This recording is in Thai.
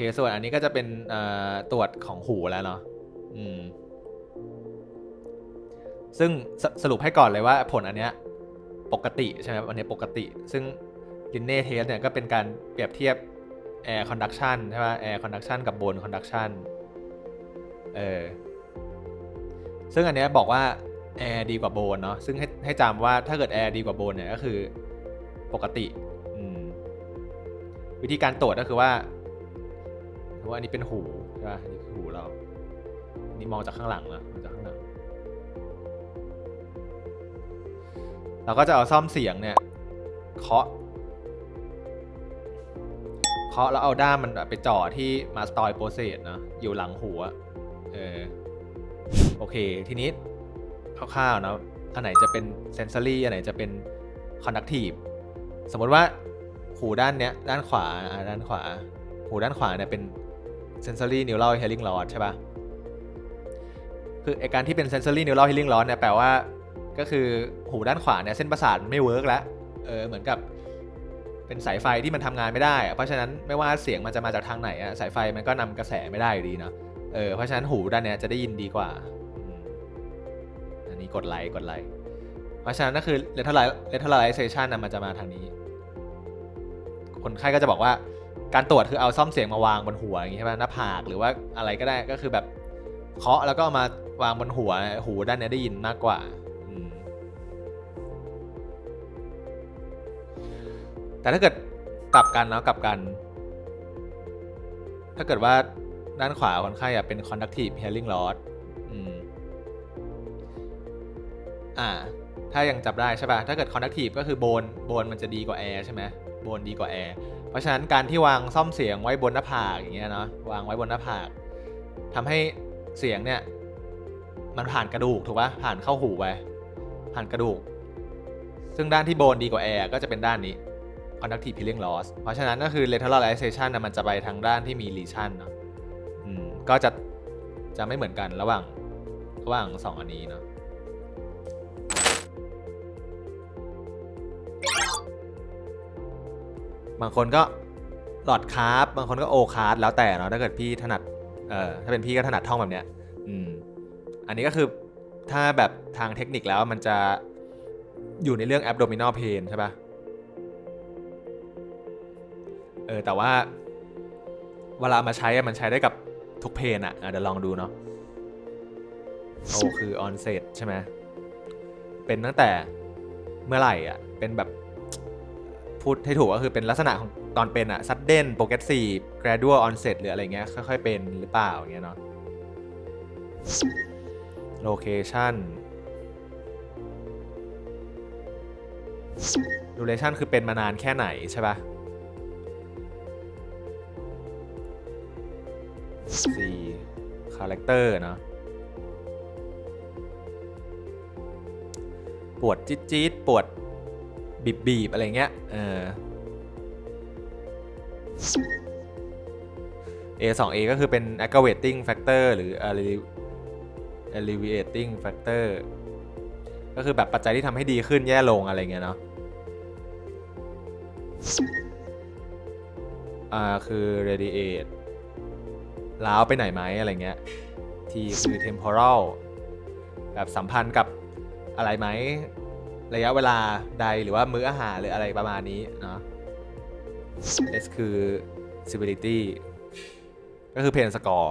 โอเคส่วนอันนี้ก็จะเป็นตรวจของหูแล้วเนาะอืมซึ่งสสรุปให้ก่อนเลยว่าผลอันเนี้ยปกติใช่ไหมอันเนี้ยปกติ ซึ่งลินเน่เทสเนี่ยก็เป็นการเปรียบเทียบ air conduction ใช่ป่ะ air conduction กับ bone conduction เออซึ่งอันเนี้ยบอกว่า air ดีกว่า bone เนาะซึ่งให้ให้จำว่าถ้าเกิด air ดีกว่า bone เนี่ยก็คือปกติ วิธีการตรวจก็คือว่า ถือว่าอันนี้เป็นหูใช่ป่ะอันนี้คือหูเรานี่มองจากข้างหลังนะมองจากข้างหลัง เราก็จะเอาซ่อมเสียงเนี่ยเคาะเคาะแล้วเอาด้ามมันไปจ่อที่มาสตอยโปรเซสเนอะอยู่หลังหัวเออโอเค ทีนี้คร่าวๆนะอันไหนจะเป็นเซนซอรี่อันไหนจะเป็นคอนดักทีฟสมมติว่าหูด้านเนี้ยด้านขวาอะด้านขวา หูด้านขวาเนี่ยเป็น เซนซอรี่นิว r ลเฮลิง r อ d ใช่ปะคือไอการที่เป็นเซนซอรี่นิว r ลเฮลิง r อ d เนี่ยแปลว่าก็คือหูด้านขวาเนี่ยเส้นประสาทไม่เวิร์กแล้วเออเหมือนกับเป็นสายไฟที่มันทำงานไม่ได้อะเพราะฉะนั้นไม่ว่าเสียงมันจะมาจากทางไหนอะสายไฟมันก็นำกระแสไม่ได้อยู่ดีเนาะเออเพราะฉะนั้นหูด้านเนี้ยจะได้ยินดีกว่าอันนี้กดไลค์กดไลค์เพราะฉะนั้นก็คือ lateral lateralization นะมันจะมาทางนี้ คนไข้ก็จะบอกว่า การตรวจคือเอาซ่อมเสียงมาวางบนหัวอย่างงี้ใช่ไหมหน้าผากหรือว่าอะไรก็ได้ก็คือแบบเคาะแล้วก็มาวางบนหัวหูด้านนี้ได้ยินมากกว่าแต่ถ้าเกิดกลับกันแล้วกลับกัน ถ้าเกิดว่าด้านขวาคนไข้อะเป็น conductive hearing loss อืมอ่า ถ้ายังจับได้ใช่ป่ะ ถ้าเกิด conductive ก็คือโบนโบนมันจะดีกว่า air ใช่ไหมโบนดีกว่า air เพราะฉะนั้นการที่วางซ่อมเสียงไว้บนหน้าผากอย่างเงี้ยเนาะวางไว้บนหน้าผากทำให้เสียงเนี่ยมันผ่านกระดูกถูกป่ะผ่านเข้าหูไปผ่านกระดูก ซึ่งด้านที่โบนดีกว่า air ก็จะเป็นด้านนี้ conductive hearing loss เพราะฉะนั้นก็คือ lateralization นะมันจะไปทางด้านที่มี lesion เนาะอืมก็จะจะไม่เหมือนกันระหว่างระหว่างสองอันนี้เนาะ บางคนก็หลอดคาร์บบางคนก็โอคาร์บแล้วแต่เนาะถ้าเกิดพี่ถนัดเอ่อถ้าเป็นพี่ก็ถนัดท่องแบบเนี้ยอืมอันนี้ก็คือถ้าแบบทางเทคนิคแล้วมันจะอยู่ในเรื่อง abdominal pain ใช่ปะเออแต่ว่าเวลามาใช้มันใช้ได้กับทุกเพลงอะอะเดี๋ยวลองดูเนาะโอ้คือออนเซตใช่ไหมเป็นตั้งแต่เมื่อไหร่อะเป็นแบบ พูดให้ถูกก็คือเป็นลักษณะของตอนเป็นอะ sudden progressive gradual onset หรืออะไรเงี้ยค่อยๆเป็นหรือเปล่าอย่างเงี้ยเนาะ location duration คือเป็นมานานแค่ไหนใช่ปะสี่คาแรคเตอร์เนาะปวดจี๊ดจี๊ดปวด บีบบีบอะไรเงี้ยเออ A 2 A ก็คือเป็น aggravating factor หรือ alleviating factor ก็คือแบบปัจจัยที่ทำให้ดีขึ้นแย่ลงอะไรเงี้ยเนาะอ่าคือ radiate ล้าวไปไหนไหมอะไรเงี้ยทีคือ temporal แบบสัมพันธ์กับอะไรไหม ระยะเวลาใดหรือว่ามื้ออาหารหรืออะไรประมาณนี้เนาะ S คือ severity ก็คือ pain score